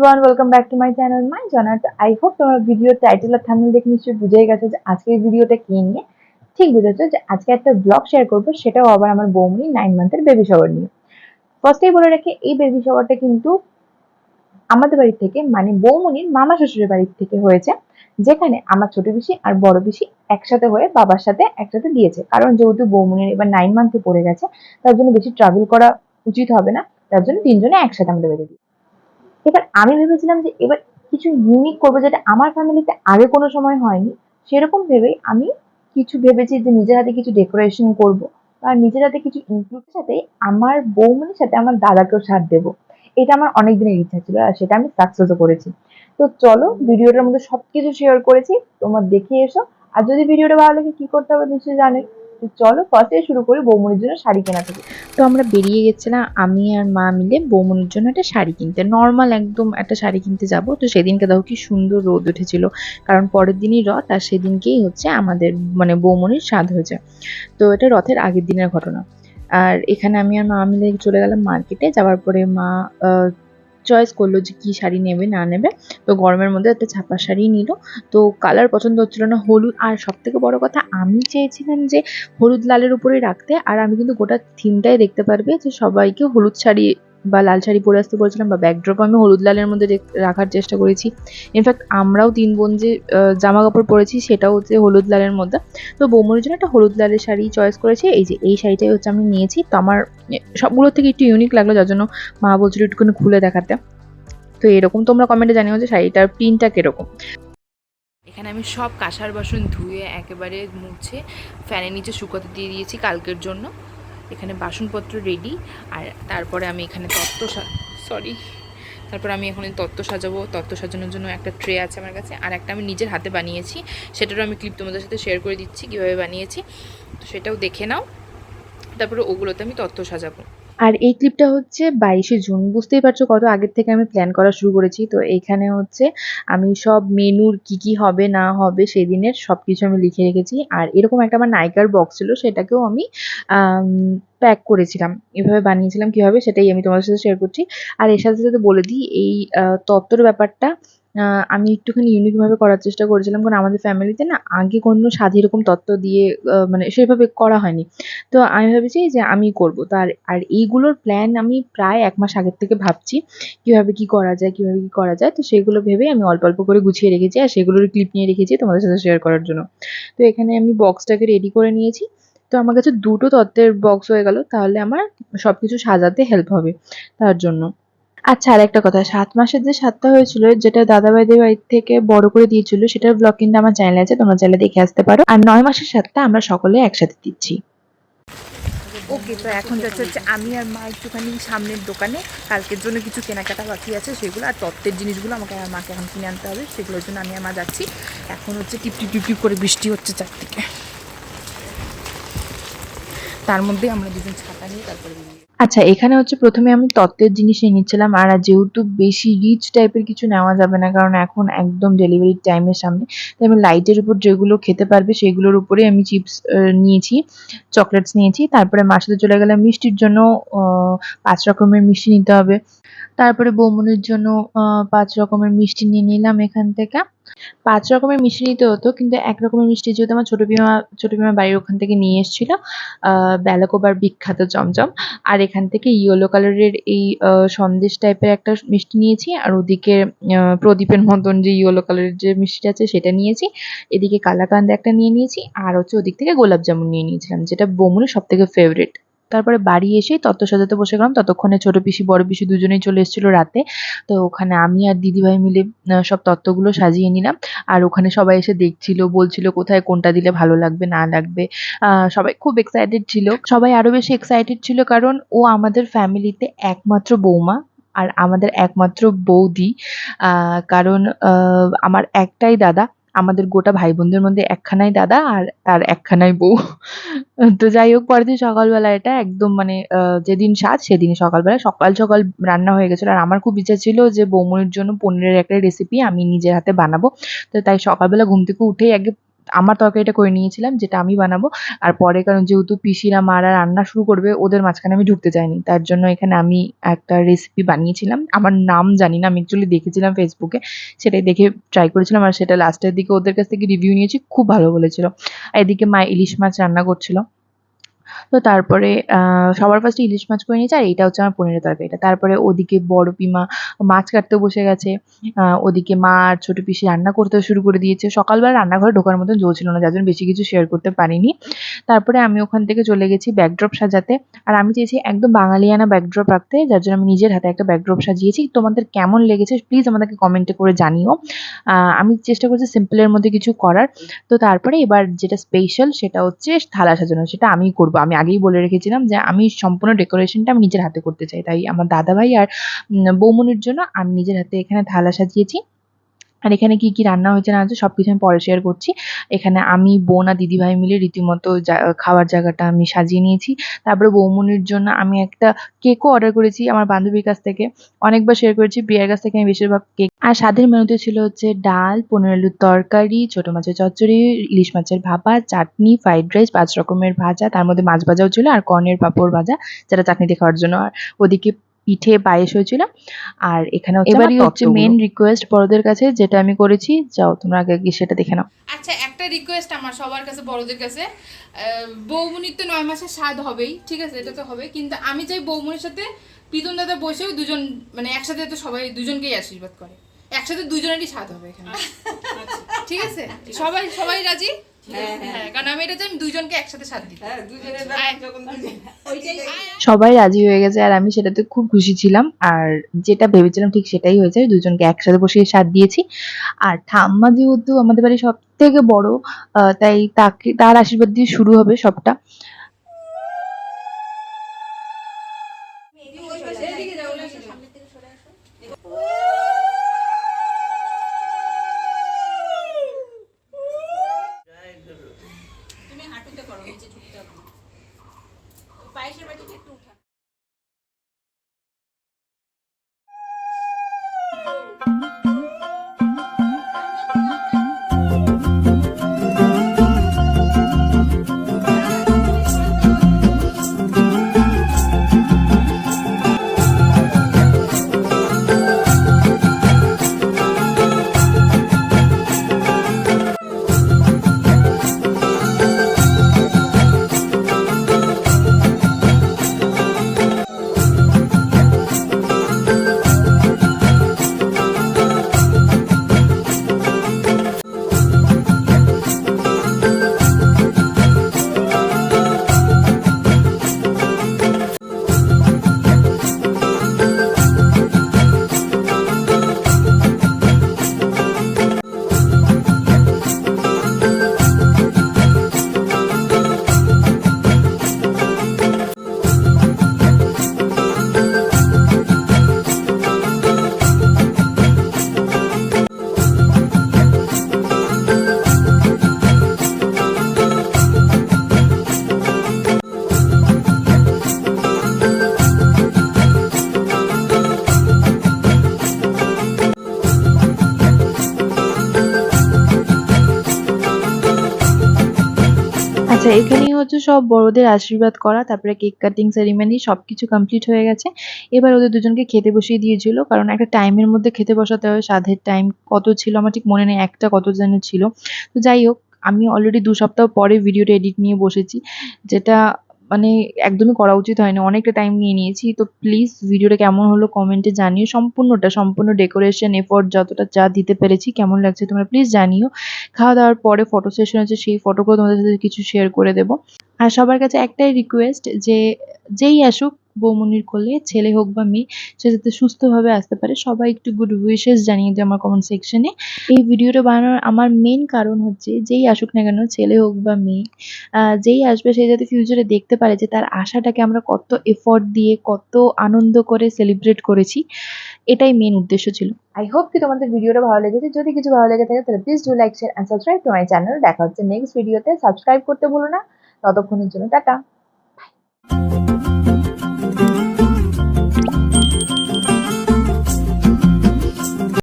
Everyone welcome back to my channel my জানার I hope তোমার video title আর thumbnail দেখে নিশ্চয়ই বুঝেই গেছো যে আজকের ভিডিওটা কি নিয়ে। ঠিক বুঝেছ যে আজকে একটা ব্লগ শেয়ার করব, সেটাও আবার আমার বৌমনি নাইন মান্থের বেবি শাওয়ার নিয়ে। ফার্স্টেই বলে রাখি, এই বেবি শাওয়ারটা কিন্তু আমাদের বাড়ি থেকে মানে বৌমনির মামা শ্বশুরের বাড়ির থেকে হয়েছে, যেখানে আমার ছোট পিসি আর বড় পিসি একসাথে হয়ে বাবার সাথে একসাথে দিয়েছে। কারণ যেহেতু বৌমনির এবার নাইন মান্থে পড়ে গেছে, তার জন্য বেশি ট্রাভেল করা উচিত হবে না, তার জন্য তিনজনে একসাথে আমাদের বেঁধে দিই এবার আমি ভেবেছিলাম যে এবার কিছু ইউনিক করব যেটা আমার ফ্যামিলিতে আগে কোনো সময় হয়নি। সেরকম ভেবেই আমি কিছু ভেবেছি যে নিজের হাতে কিছু ডেকোরেশন করব আর নিজের হাতে কিছু ইনক্লুড সাথে আমার বৌমনির সাথে আমার দাদাকেও সাথ দেবো। এটা আমার অনেক দিনের ইচ্ছা ছিল আর সেটা আমি সাকসেসও করেছি। তো চলো ভিডিওটার মধ্যে সব কিছু শেয়ার করেছি, তোমার দেখে এসো। আর যদি ভিডিওটা ভালো লাগে, কি করতে হবে নিশ্চয়ই জানোই। তো চলো ফার্স্টে শুরু করি বৌমনির জন্য শাড়ি কেনা থেকে। তো আমরা বেরিয়ে গেছিলাম, আমি আর মা মিলে বৌমনির জন্য একটা শাড়ি কিনতে। নর্মাল একদম একটা শাড়ি কিনতে যাব। তো সেদিনকে দেখো কি সুন্দর রোদ উঠেছিল। কারণ পরের দিনই রথ আর সেদিনকেই হচ্ছে আমাদের মানে বৌমনির স্বাদ হয়েছে। তো এটা রথের আগের দিনের ঘটনা। আর এখানে আমি আর মা মিলে চলে গেলাম মার্কেটে যাওয়ার পরে মা চয়েস করল যে কী শাড়ি নেবে, না নেবে। তো গরমের মধ্যে একটা ছাপা শাড়ি নিল। তো কালার পছন্দ হচ্ছিল না হলুদ। আর সব থেকে বড় কথা, আমি চেয়েছিলাম যে হলুদ লালের উপরে রাখতে। আর আমি কিন্তু গোটা থিমটাই দেখতে পারবে যে সবাইকে হলুদ শাড়ি বা লাল শাড়ি পরে আসতে বলেছিলাম বা ব্যাকড্রপ আমি হলুদ লালের মধ্যে রেখ- রাখার চেষ্টা করেছি। ইনফ্যাক্ট আমরাও তিন বোন যে জামা কাপড় পরেছি সেটাও হচ্ছে হলুদ লালের মধ্যে। তো বৌমনির জন্য একটা হলুদ লালের শাড়ি চয়েস করেছি। এই যে এই শাড়িটাই হচ্ছে আমি নিয়েছি। তো আমার সবগুলোর থেকে একটু ইউনিক লাগল যার জন্য মা বলছিল একটুখানি খুলে দেখাতে। তো এরকম তোমরা কমেন্টে জানিও যে শাড়িটার প্রিন্টটা কীরকম। এখানে আমি সব কাঁসার বাসন ধুয়ে একেবারে মুছে ফ্যানের নিচে শুকোতে দিয়ে দিয়েছি কালকের জন্য। এখানে বাসনপত্র রেডি আর তারপরে আমি এখানে তত্ত্ব সরি তারপর আমি এখন তত্ত্ব সাজাবো। তত্ত্ব সাজানোর জন্য একটা ট্রে আছে আমার কাছে, আর একটা আমি নিজের হাতে বানিয়েছি। সেটারও আমি ক্লিপ তোমাদের সাথে শেয়ার করে দিচ্ছি, কীভাবে বানিয়েছি। তো সেটাও দেখে নাও। তারপরে ওগুলোতে আমি তত্ত্ব সাজাবো। আর এই ক্লিপটা হচ্ছে বাইশে জুন। বুঝতেই পারছ কত আগের থেকে আমি প্ল্যান করা শুরু করেছি। তো এইখানে হচ্ছে আমি সব মেনুর কি কি হবে, না হবে সেদিনের সব কিছু আমি লিখে রেখেছি। আর এরকম একটা আমার নাইকার বক্স ছিল, সেটাকেও আমি প্যাক করেছিলাম। এভাবে বানিয়েছিলাম কীভাবে সেটাই আমি তোমাদের সাথে শেয়ার করছি। আর এর সাথে সাথে বলে দিই, এই তত্ত্বর ব্যাপারটা আমি একটুখানি ইউনিকভাবে করার চেষ্টা করেছিলাম, কারণ আমাদের ফ্যামিলিতে না আগে কোনো স্বাদ এরকম তত্ত্ব দিয়ে মানে সেভাবে করা হয়নি। তো আমি ভেবেছি যে আমি করব। তো আর আর এইগুলোর প্ল্যান আমি প্রায় এক মাস আগের থেকে ভাবছি, কীভাবে কি করা যায়, কীভাবে কি করা যায়। তো সেগুলো ভেবে আমি অল্প অল্প করে গুছিয়ে রেখেছি আর সেগুলোর ক্লিপ নিয়ে রেখেছি তোমাদের সাথে শেয়ার করার জন্য। তো এখানে আমি বক্সটাকে রেডি করে নিয়েছি। তো আমার কাছে দুটো তত্ত্বের বক্স হয়ে গেল, তাহলে আমার সব কিছু সাজাতে হেল্প হবে তার জন্য। আচ্ছা আর একটা কথা। সাত মাসের যে সাতটা হয়েছিল, যেটা দাদাভাইদের বাড়ি থেকে বড় করে দিয়েছিল, সেটার ব্লগ কিন্তু আমার চ্যানেলে আছে, তোমরা চাইলে দেখে আসতে পারো। আর নয় মাসের সাতটা আমরা সকলে একসাথে দিচ্ছি। ওকে তো এখন যাচ্ছে হচ্ছে আমি আর মা একটুখানি সামনের দোকানে। কালকের জন্য কিছু কেনাকাটা বাকি আছে সেগুলো, আর তত্ত্বের জিনিসগুলো আমাকে আর মাকে এখন কিনে আনতে হবে, সেগুলোর জন্য আমি আর মা যাচ্ছি। এখন হচ্ছে টিপ টিপ টিপ টিপ করে বৃষ্টি হচ্ছে চারদিকে। তার মধ্যে আমরা দুজন ছাতা নিয়ে তারপরে আচ্ছা এখানে হচ্ছে প্রথমে আমি তত্ত্বের জিনিস নিচ্ছিলাম, আর যেহেতু বেশি রিচ টাইপের কিছু নেওয়া যাবে না, কারণ এখন একদম ডেলিভারি টাইমের সামনে, তাই আমি লাইটের উপর যেগুলো খেতে পারবে সেগুলোর উপরে আমি চিপস নিয়েছি চকলেটস নিয়েছি, তারপরে মার সাথে চলে গেলাম মিষ্টির জন্য পাঁচ রকমের মিষ্টি নিতে হবে। তারপরে বৌমনির জন্য পাঁচ রকমের মিষ্টি নিয়ে নিলাম এখান থেকে। পাঁচ রকমের মিষ্টি নিতে হতো, কিন্তু এক রকমের মিষ্টি যেহেতু আমার ছোট বিমা ছোট পিমা বাড়ির ওখান থেকে নিয়ে এসেছিল বেলাকোবার বিখ্যাত চমচম। আর এখান থেকে ইয়েলো কালারের এই সন্দেশ টাইপের একটা মিষ্টি নিয়েছি, আর ওদিকে প্রদীপের মতন যে ইয়েলো কালারের যে মিষ্টিটা আছে সেটা নিয়েছি। এদিকে কালাকান্দ একটা নিয়ে নিয়েছি, আর হচ্ছে ওদিক থেকে গোলাপ জামুন নিয়ে নিয়েছিলাম, যেটা বৌমনের সব থেকে ফেভারিট তারপরে বাড়ি এসে তত্ত্ব সাজাতে বসে গেলাম। ততক্ষণে ছোট পিসি, বড় পিসি দুজনেই চলে এসেছিল রাতে। তো ওখানে আমি আর দিদিভাই মিলে সব তত্ত্বগুলো সাজিয়ে নিলাম। আর ওখানে সবাই এসে দেখছিল, বলছিল কোথায় কোনটা দিলে ভালো লাগবে, না লাগবে। সবাই খুব এক্সাইটেড ছিল। সবাই আরও বেশি এক্সাইটেড ছিল কারণ ও আমাদের ফ্যামিলিতে একমাত্র বৌমা আর আমাদের একমাত্র বৌদি। কারণ আমার একটাই দাদা। আমাদের গোটা ভাই বোনদের মধ্যে একখানাই দাদা আর তার একখানাই বউ। তো যাই হোক, পরের দিন সকালবেলা এটা একদম মানে যেদিন সাজ সেদিন সকালবেলা। সকাল সকাল রান্না হয়ে গেছিল। আর আমার খুব ইচ্ছা ছিল যে বৌমনির জন্য পনিরের একটা রেসিপি আমি নিজের হাতে বানাবো। তো তাই সকালবেলা ঘুম থেকে উঠেই আগে আমার তরকারিটা করে নিয়েছিলাম, যেটা আমি বানাবো। আর পরে কারণ যেহেতু পিসিরা, মারা রান্না শুরু করবে, ওদের মাঝখানে আমি ঢুকতে চাইনি। তার জন্য এখানে আমি একটা রেসিপি বানিয়েছিলাম। আমার নাম জানি না, আমি অ্যাকচুয়ালি দেখেছিলাম ফেসবুকে সেটাই দেখে ট্রাই করেছিলাম আর সেটা লাস্টের দিকে ওদের কাছ থেকে রিভিউ নিয়েছি, খুব ভালো বলেছিল। এদিকে মা ইলিশ মাছ রান্না করছিল। তো তারপরে সবার ফার্স্টে ইলিশ মাছ করে নিয়েছে, আর এটা হচ্ছে আমার পনিরের তরকারিটা তারপরে ওদিকে বড় পিমা মাছ কাটতে বসে গেছে। ওদিকে মা আর ছোট পিসি রান্না করতে শুরু করে দিয়েছে। সকালবেলা রান্নাঘরে ঢোকার মতন জো ছিল না, যার জন্য বেশি কিছু শেয়ার করতে পারিনি। তারপরে আমি ওখান থেকে চলে গেছি ব্যাকড্রপ সাজাতে। আর আমি চেয়েছি একদম বাঙালিয়ানা ব্যাকড্রপ রাখতে, যার জন্য আমি নিজের হাতে একটা ব্যাকড্রপ সাজিয়েছি। তোমাদের কেমন লেগেছে প্লিজ আমাদেরকে কমেন্টে করে জানিও। আমি চেষ্টা করছি সিম্পলের মধ্যে কিছু করার। তো তারপরে এবার যেটা স্পেশাল সেটা হচ্ছে থালা সাজানো, সেটা আমি করব। আমি আগেই বলে রেখেছিলাম যে আমি সম্পূর্ণ ডেকোরেশনটা আমি নিজের হাতে করতে চাই। তাই আমার দাদাভাই আর বৌমনির জন্য আমি নিজের হাতে এখানে থালা সাজিয়েছি। আর এখানে কি কি রান্না হয়েছে না হয়েছে সব কিছু আমি পরে শেয়ার করছি। এখানে আমি, বোন আর দিদিভাই মিলে রীতিমতো খাওয়ার জায়গাটা আমি সাজিয়ে নিয়েছি। তারপরে বৌমনির জন্য আমি একটা কেকও অর্ডার করেছি আমার বান্ধবীর কাছ থেকে। অনেকবার শেয়ার করেছি, প্রিয়ার কাছ থেকে আমি বেশিরভাগ কেক আর স্বাদের মেনুতে ছিল হচ্ছে ডাল, পনেরো আলুর তরকারি, ছোট মাছের চচ্চড়ি, ইলিশ মাছের ভাপা, চাটনি ফ্রাইড রাইস পাঁচ রকমের ভাজা, তার মধ্যে মাছ ভাজাও ছিল আর কর্নের পাঁপড় ভাজা, যেটা চাটনিতে খাওয়ার জন্য। আর ওদিকে পিঠে পায়েস হয়েছিল। আর এখানে এবারই হচ্ছে মেন রিকোয়েস্ট বড়দের কাছে যেটা আমি করেছি যাও তোমরা আগে গিয়ে সেটা দেখে নাও। আচ্ছা একটা রিকোয়েস্ট আমার সবার কাছে বড়দের কাছে। আহ, বৌমনির তো নয় মাসের স্বাদ হবেই ঠিক আছে এটা তো হবে। কিন্তু আমি চাই বৌমনির সাথে প্রীতম দাদা বসেও দুজন মানে একসাথে তো সবাই দুজনকেই আশীর্বাদ করে। একসাথে দুজনেরই স্বাদ হবে এখানে। ঠিক আছে? সবাই সবাই রাজি? হ্যাঁ হ্যাঁ। দুজন সবাই রাজি হয়ে গেছে আর আমি সেটাতে খুব খুশি ছিলাম। আর যেটা ভেবেছিলাম ঠিক সেটাই হয়েছে দুজনকে একসাথে বসিয়ে সাথ দিয়েছি। আর ঠাম্মা যেহেতু আমাদের বাড়ি সব থেকে বড় তাই তাকে তার আশীর্বাদ দিয়ে শুরু হবে সবটা। এখানেই হচ্ছে সব বড়দের আশীর্বাদ করা, তারপরে কেক কাটিং সেরিমনি সবকিছু কমপ্লিট হয়ে গেছে। এবার ওদের দুজনকে খেতে বসিয়ে দিয়েছিল, কারণ একটা টাইমের মধ্যে খেতে বসাতে হয় সাধের টাইম কত ছিল, আমার ঠিক মনে নেই, একটা কত যেন ছিল। তো যাই হোক, আমি অলরেডি দু সপ্তাহ পরে ভিডিওটা এডিট নিয়ে বসেছি, যেটা মানে একদমই করা উচিত হয়নি। অনেকটা টাইম নিয়ে নিয়েছি। তো প্লিজ ভিডিওটা কেমন হলো কমেন্টে জানিও। সম্পূর্ণটা, সম্পূর্ণ ডেকোরেশন এফোর্ট যতটা যা দিতে পেরেছি, কেমন লাগছে তোমরা প্লিজ জানিও। খাওয়া দাওয়ার পরে ফটো সেশন আছে, সেই ফটোগুলো তোমাদের সাথে কিছু শেয়ার করে দেবো। আর সবার কাছে একটাই রিকোয়েস্ট যে, যেই আসুক বৌমনির কোলে, ছেলে হোক বা মেয়ে, সে যাতে সুস্থভাবে আসতে পারে, সবাই একটু গুড উইশেস জানিয়ে দিও আমার কমেন্ট সেকশনে এই ভিডিওটা বানানোর আমার মেন কারণ হচ্ছে, যেই আসুক না কেন, ছেলে হোক বা মেয়ে যেই আসবে, সে যাতে ফিউচারে দেখতে পারে যে তার আশাটাকে আমরা কত এফোর্ট দিয়ে, কত আনন্দ করে সেলিব্রেট করেছি, এটাই মেন উদ্দেশ্য ছিল। আই হোপ কি তোমাদের ভিডিওটা ভালো লেগেছে। যদি কিছু ভালো লেগে থাকে, তাহলে please do like share and subscribe to my channel দেখা হচ্ছে নেক্সট ভিডিওতে সাবস্ক্রাইব করতে ভুলো না। ততক্ষণের জন্য টাটা।